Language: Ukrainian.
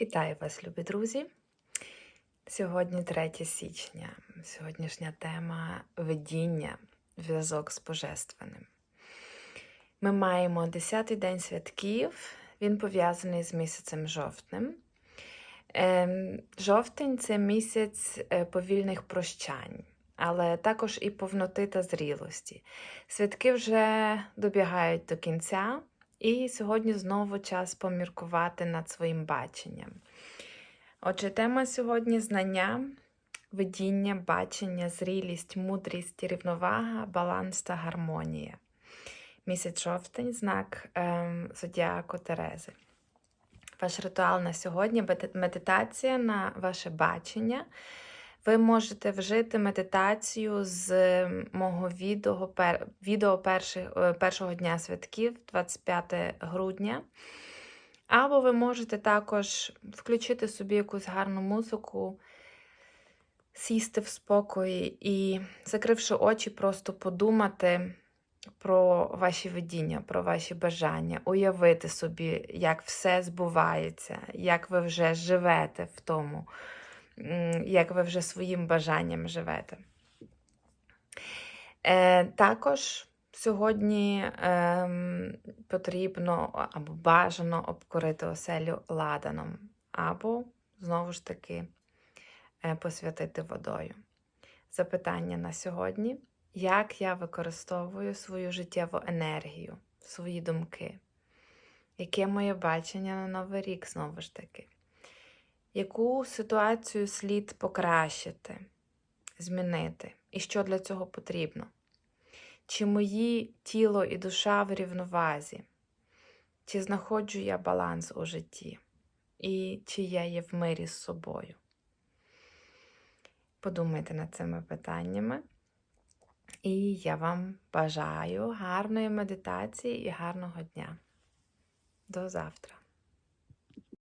Вітаю вас, любі друзі! Сьогодні 3 січня. Сьогоднішня тема видіння, зв'язок з Божественним. Ми маємо 10-й день святків, він пов'язаний з місяцем жовтнем. Ем, Жовтень це місяць е, повільних прощань, але також і повноти та зрілості. Святки вже добігають до кінця. І сьогодні знову час поміркувати над своїм баченням. Отже, тема сьогодні знання, видіння, бачення, зрілість, мудрість, рівновага, баланс та гармонія. Місяць жовтень, знак ем, Зодіаку Терези. Ваш ритуал на сьогодні медитація на ваше бачення. Ви можете вжити медитацію з мого відео відео перших, е, першого дня святків, 25 грудня. Або ви можете також включити собі якусь гарну музику, сісти в спокої і, закривши очі, просто подумати про ваші видіння, про ваші бажання, уявити собі, як все збувається, як ви вже живете в тому як ви вже своїм бажанням живете. Е, Також сьогодні е, потрібно або бажано обкорити оселю ладаном, або, знову ж таки, е, посвятити водою. Запитання на сьогодні: як я використовую свою життєву енергію, свої думки? Яке моє бачення на Новий рік знову ж таки? Яку ситуацію слід покращити, змінити, і що для цього потрібно? Чи мої тіло і душа в рівновазі? Чи знаходжу я баланс у житті? І чи я є в мирі з собою? Подумайте над цими питаннями. І я вам бажаю гарної медитації і гарного дня. До завтра!